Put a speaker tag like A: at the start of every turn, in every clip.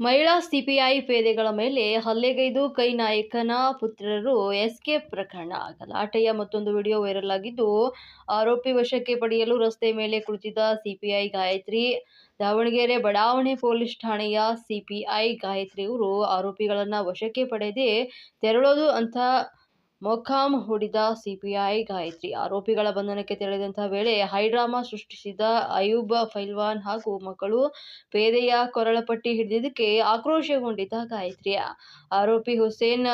A: ಮಹಿಳಾ ಸಿಪಿಐ ಪೇದೆಗಳ ಮೇಲೆ ಹಲ್ಲೆಗೈದು ಕೈ ನಾಯಕನ ಪುತ್ರರು ಎಸ್ಕೇಪ್ ಪ್ರಕರಣ. ಗಲಾಟೆಯ ಮತ್ತೊಂದು ವಿಡಿಯೋ ವೈರಲ್ ಆಗಿದ್ದು, ಆರೋಪಿ ವಶಕ್ಕೆ ಪಡೆಯಲು ರಸ್ತೆ ಮೇಲೆ ಕುಳಿತಿದ್ದ ಸಿಪಿಐ ಗಾಯತ್ರಿ, ದಾವಣಗೆರೆ ಬಡಾವಣೆ ಪೊಲೀಸ್ ಠಾಣೆಯ ಸಿಪಿಐ ಗಾಯತ್ರಿಯವರು ಆರೋಪಿಗಳನ್ನು ವಶಕ್ಕೆ ಪಡೆದೇ ತೆರಳೋದು ಅಂತ ಮೊಕ್ಕಾಂ ಹೂಡಿದ ಸಿಪಿಐ ಗಾಯತ್ರಿ. ಆರೋಪಿಗಳ ಬಂಧನಕ್ಕೆ ತೆರಳಿದಂತಹ ವೇಳೆ ಹೈಡ್ರಾಮಾ ಸೃಷ್ಟಿಸಿದ ಅಯೂಬ್ ಫೈಲ್ವಾನ್ ಹಾಗೂ ಮಕ್ಕಳು ಪೇದೆಯ ಕೊರಳಪಟ್ಟಿ ಹಿಡಿದಿದ್ದಕ್ಕೆ ಆಕ್ರೋಶಗೊಂಡಿದ್ದ ಗಾಯತ್ರಿ. ಆರೋಪಿ ಹುಸೇನ್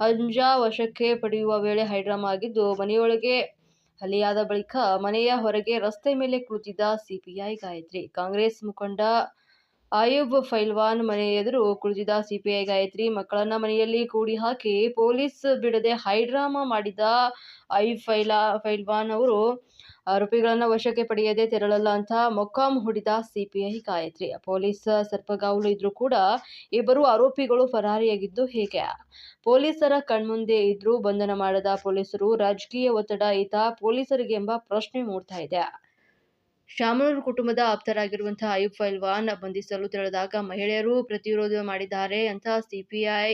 A: ಹಂಜಾ ವಶಕ್ಕೆ ಪಡೆಯುವ ವೇಳೆ ಹೈಡ್ರಾಮಾ ಆಗಿದ್ದು, ಮನೆಯೊಳಗೆ ಹಲಿಯಾದ ಬಳಿಕ ಮನೆಯ ಹೊರಗೆ ರಸ್ತೆ ಮೇಲೆ ಕುಳಿತಿದ್ದ ಸಿಪಿಐ ಗಾಯತ್ರಿ. ಕಾಂಗ್ರೆಸ್ ಮುಖಂಡ ಆಯೂಬ್ ಫೈಲ್ವಾನ್ ಮನೆ ಎದುರು ಕುಳಿತಿದ್ದ ಸಿಪಿಐ ಗಾಯತ್ರಿ ಮಕ್ಕಳನ್ನ ಮನೆಯಲ್ಲಿ ಕೂಡಿ ಹಾಕಿ ಪೊಲೀಸ್ ಬಿಡದೆ ಹೈಡ್ರಾಮಾ ಮಾಡಿದ ಆಯೂಬ್ ಫೈಲಾ, ಫೈಲ್ವಾನ್ ಅವರು ಆರೋಪಿಗಳನ್ನ ವಶಕ್ಕೆ ಪಡೆಯದೆ ತೆರಳಲ್ಲ ಅಂತ ಮೊಕ್ಕಾಂ ಹೂಡಿದ ಸಿಪಿಐ ಗಾಯತ್ರಿ. ಪೊಲೀಸ್ ಸರ್ಪಗಾವಲು ಇದ್ರೂ ಕೂಡ ಇಬ್ಬರು ಆರೋಪಿಗಳು ಫರಾರಿಯಾಗಿದ್ದು ಹೇಗೆ? ಪೊಲೀಸರ ಕಣ್ಮುಂದೆ ಇದ್ರೂ ಬಂಧನ ಮಾಡದ ಪೊಲೀಸರು ರಾಜಕೀಯ ಒತ್ತಡ ಈತ ಪೊಲೀಸರಿಗೆ ಎಂಬ ಪ್ರಶ್ನೆ ಮೂಡ್ತಾ ಇದೆ. ಶಾಮನೂರು ಕುಟುಂಬದ ಆಪ್ತರಾಗಿರುವಂತಹ ಅಯೂಬ್ ಫೈಲ್ವಾನ್ ಬಂಧಿಸಲು ತೆರಳಿದಾಗ ಮಹಿಳೆಯರು ಪ್ರತಿರೋಧ ಮಾಡಿದ್ದಾರೆ ಅಂತ ಸಿಪಿಐ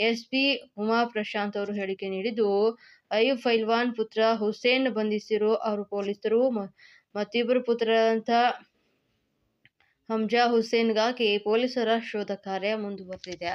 A: ಎಸ್ಪಿ ಉಮಾ ಪ್ರಶಾಂತ್ ಅವರು ಹೇಳಿಕೆ ನೀಡಿದ್ದು ಅಯೂಬ್ ಫೈಲ್ವಾನ್ ಪುತ್ರ ಹುಸೇನ್ ಬಂಧಿಸಿರೋ ಅವರು ಪೊಲೀಸರು ಮತ್ತಿಬ್ಬರು ಪುತ್ರರಂತ ಹಮ್ಜಾ ಹುಸೇನ್ಗಾಗಿ ಪೊಲೀಸರ ಶೋಧ ಕಾರ್ಯ ಮುಂದುವರೆದಿದೆ.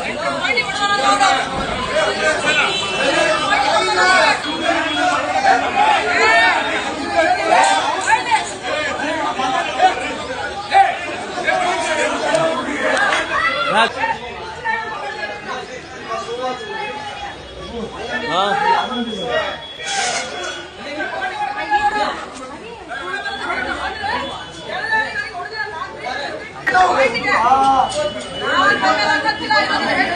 B: ರಾಜಕೀಯ 他最大的一个。